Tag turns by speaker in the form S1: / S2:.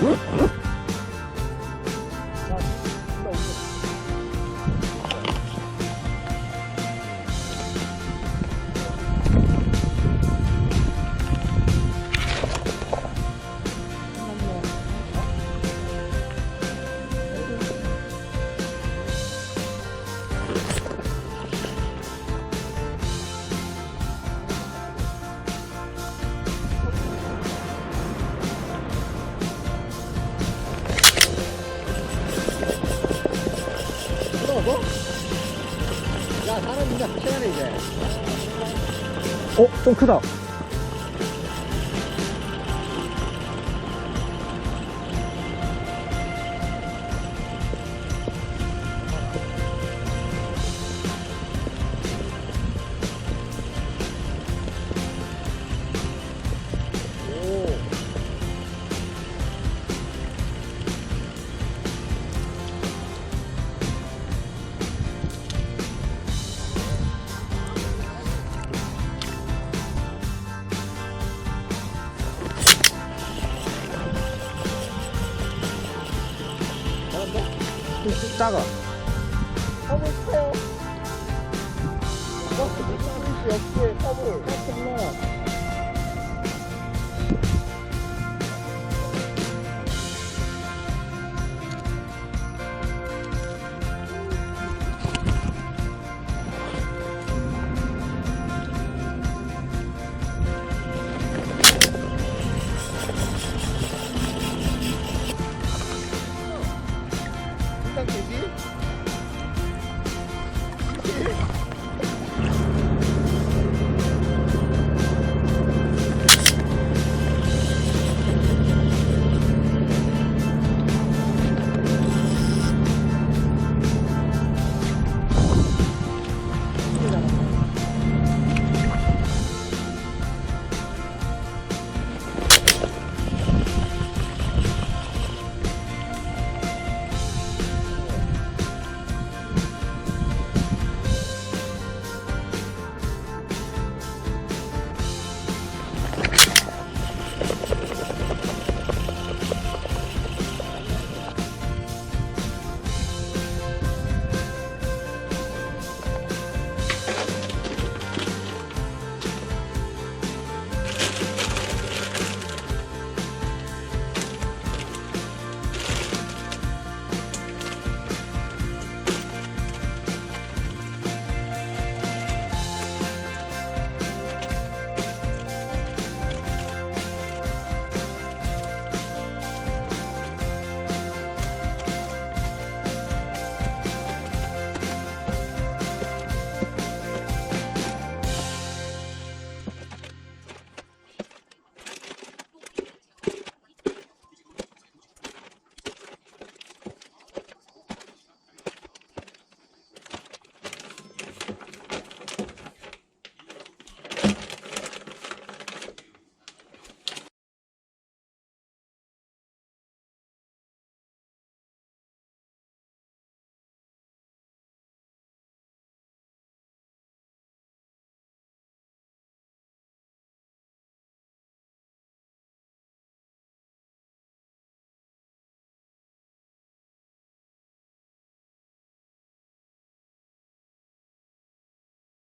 S1: Uh -huh. 들어가고? 야, 사람 이제 시간에 이제.
S2: 어? 좀 크다. 작아.
S1: 하고 싶어요. 버스 미친듯이 없게 더블. 잠깐만. You.